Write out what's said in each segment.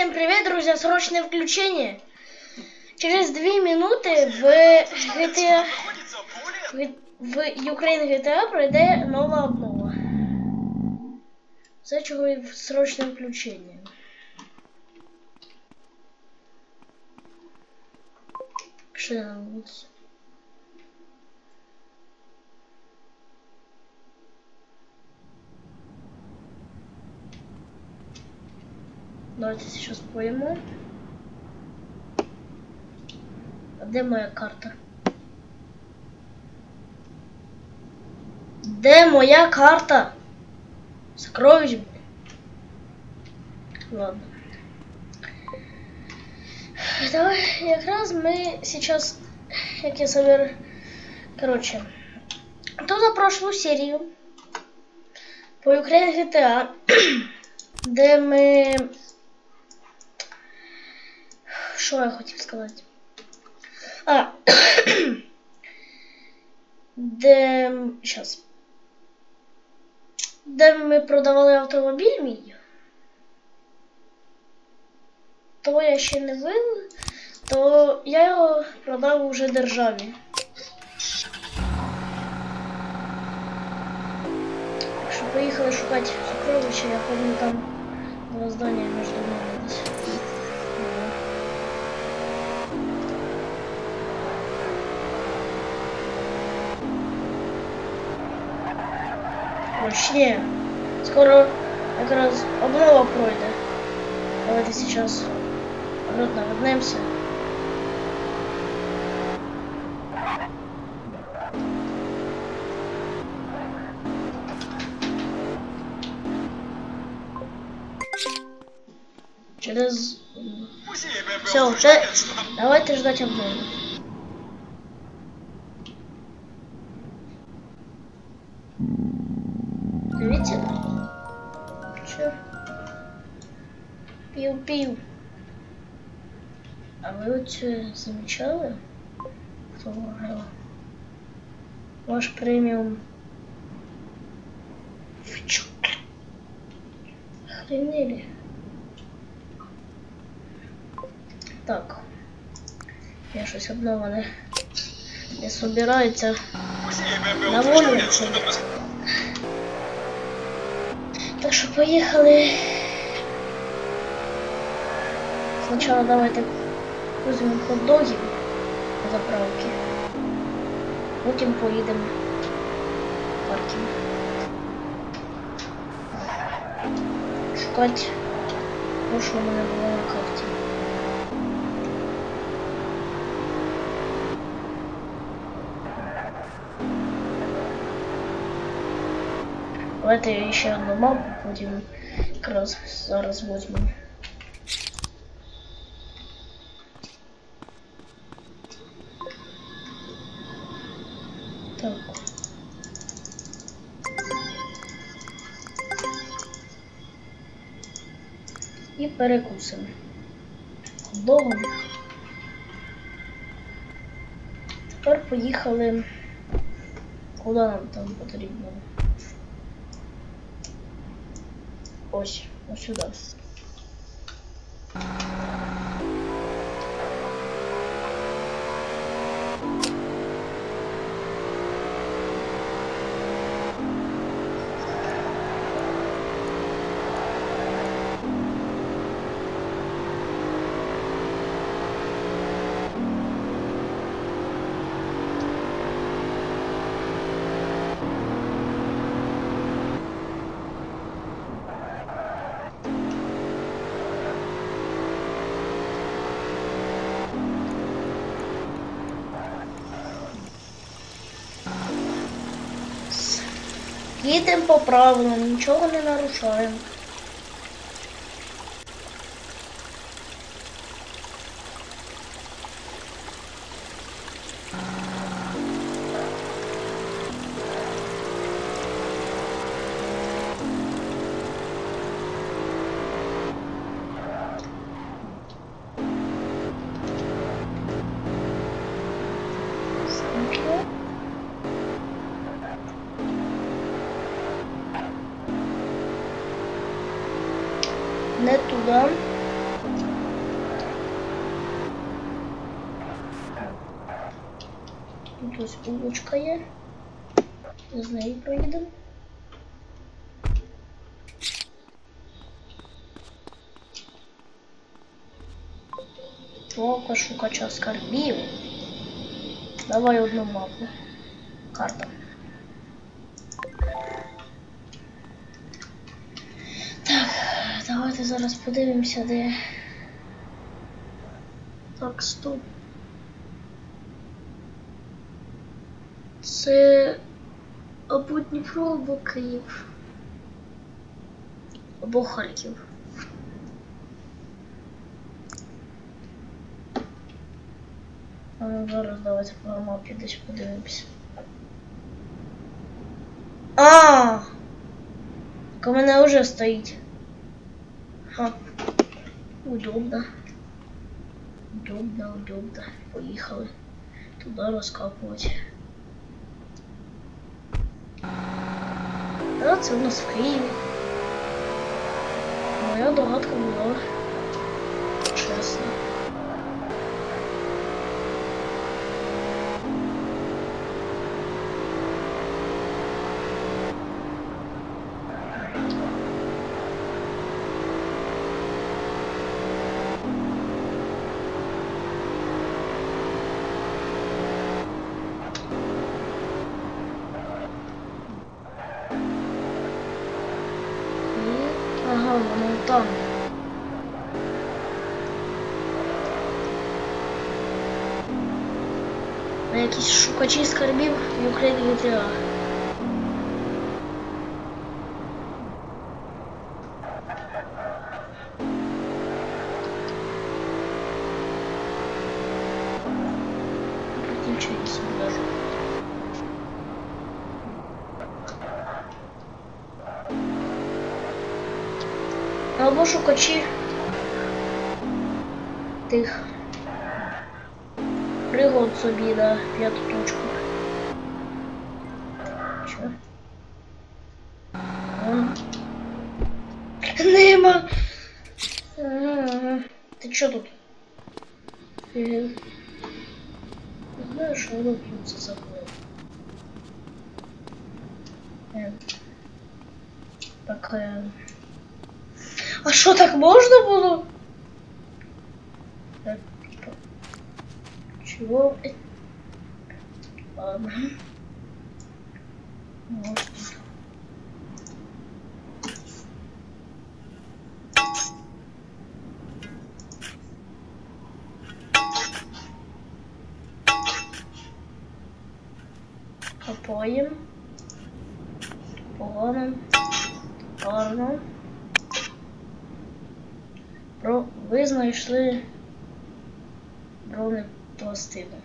Всем привет, друзья! Срочное включение. Через две минуты в GTA, в, в Ukraine GTA пройде нова обнова. Чого і срочне включення. Що на? Давайте сейчас пойму. Де моя карта? Де моя карта? Сокровищ, блин. Ладно. Давай, якраз ми сейчас, як я собер... Короче, то за прошлу серію по Ukraine GTA, де ми що я хотів сказати? А. Де. Щас. Де ми продавали автомобіль мій. Того я ще не вив, то я його продав уже державі. Так що поїхали шукати сокровища, я помню там два здання між ними Вообще, скоро якраз обнова пройде. Давайте сейчас обратно вернемся. Через... Все, уже... Давайте ждать обнову. Пил-пил. А вы вот что, замечали? Кто выиграл? Ваш премиум. Вы чё? Охренели. Так. Я щось обнова не, не собирається на волю виходити. Так що поїхали. Сначала давайте візьмемо хот-доги на заправки. Потім поїдемо в паркінг. Шукати те, що в мене було на карті. Давайте ще одну мапу потім якраз зараз візьмемо. Перекусимо. Хот-догом. Тепер поїхали. Куди нам там потрібно? Ось, ось сюди. Їдемо по правилам, нічого не нарушаємо. То есть булочка є. З нею проїдемо. Око шукача скарбів. Давай одну мапу. Карта. Давайте зараз подивимося, де. Так, стоп. Це або Дніпро, або Київ. Або Харків. А ну зараз давайте по мапі десь подивимося. А! Так у мене вже стоїть. Ха. Удобно. Удобно, удобно. Поїхали. Туди розкапувати. А це у нас в Києві. Моя догадка була чесна. А якісь шукачі скарбів в Україні GTA. Або шукачі тих пригод собі на п'яту точку. Вон. Нема. Ага. Ти чо тут? Не знаю, що воно тут це забув. Е. Так. Е. А що так можна було? Так, типа. Чего? Ладно. Вот. Погано. Гарно. Про ви знайшли бронепластину.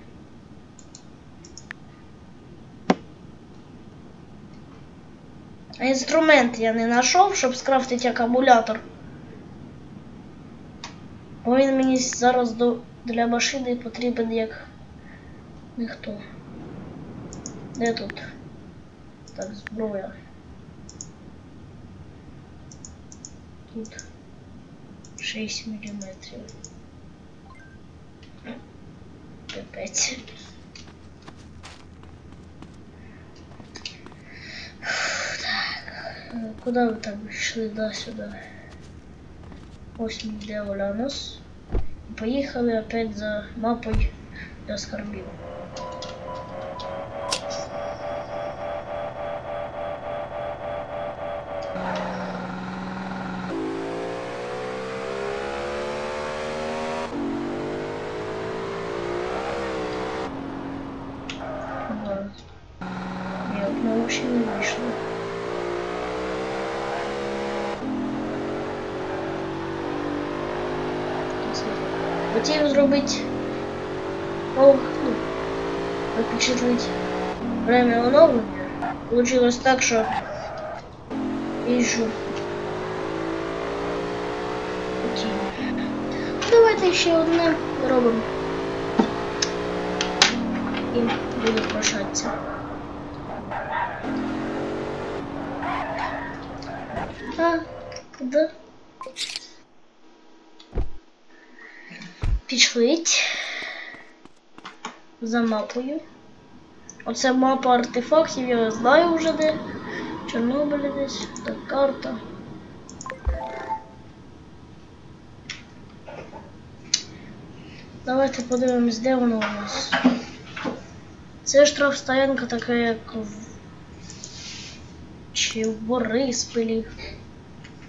А інструмент я не знайшов, щоб скрафтити акумулятор. Бо він мені зараз до, для машини потрібен як ніхто. Де тут? Так, зброя. Тут 6 миллиметров. Капець. Так. куда вы там шли да сюда? Ось де Улянус. І поїхали опять за мапою для скарбів. Ні, не вийшло. Хотів зробити о, ну, випечатлити время оновлення. Получилось так, що їжджу. Окей. Давайте ще одне робимо. І буду прощатися. А, куди? Пішлить за мапою. Оце мапа артефактів, я знаю вже де. Чорнобиль десь. Так, карта. Давайте подивимось, де воно у нас. Це штрафстоянка така, як в... Чи в Бориспілі.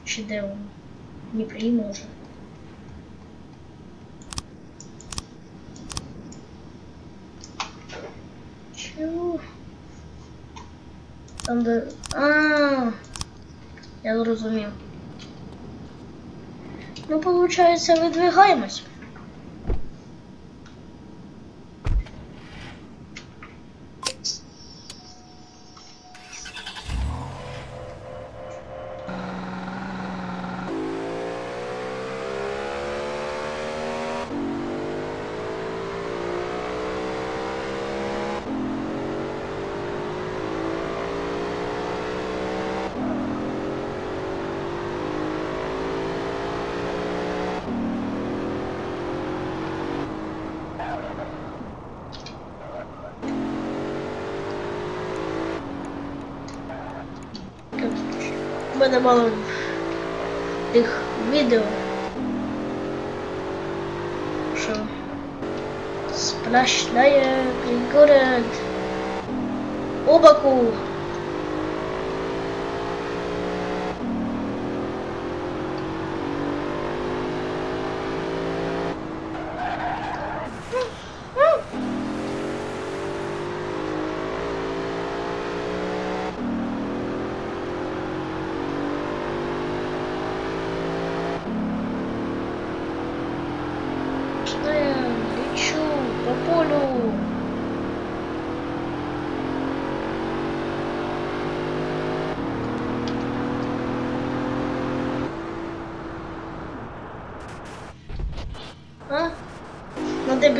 Чи де воно? В Дніпрі може. Там де. А, я зрозумів. Ну, получается, видвигаємось. У мене мало тих відео. Що сплошная город Обаку. Что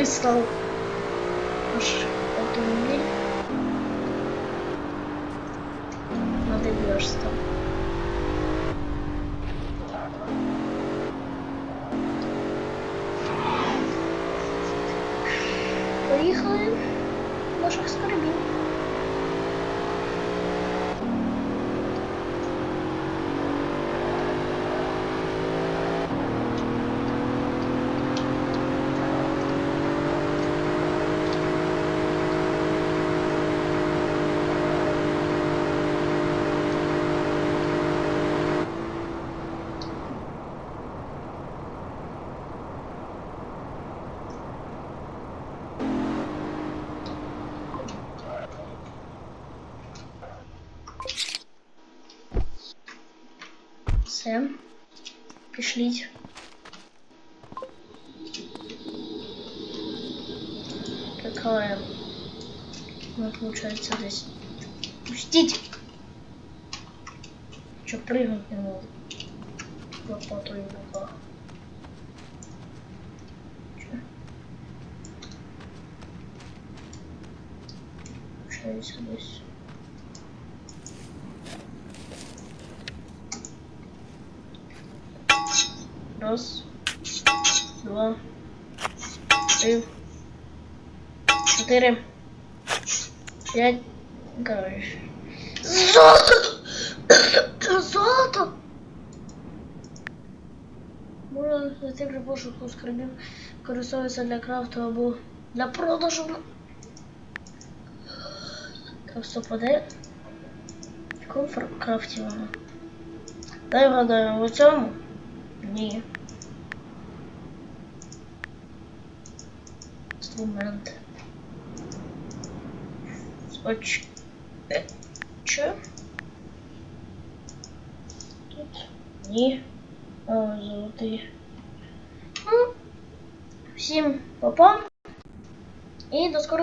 прислал ваш автомобиль. Надо верстал. Поехали наших скорбей. Все. Пішліть. Какая? Ну, получается здесь. Пустить! Че, прыгнуть не могу? Лопатой в руках. Чё? Получается здесь. Раз, два, три, чотири, п'ять. Короче. Золото! Золото! Можна знайти при пошуку скарбів використовується для крафту або для продажу. Стоп, а де? В якому фар- крафті воно? Дай вгадаємо, в цьому? Ні. Інструмент. Оч... Е, Чо? Тут? Ні. О, золотий. Ну, всім па-па. І до скорого.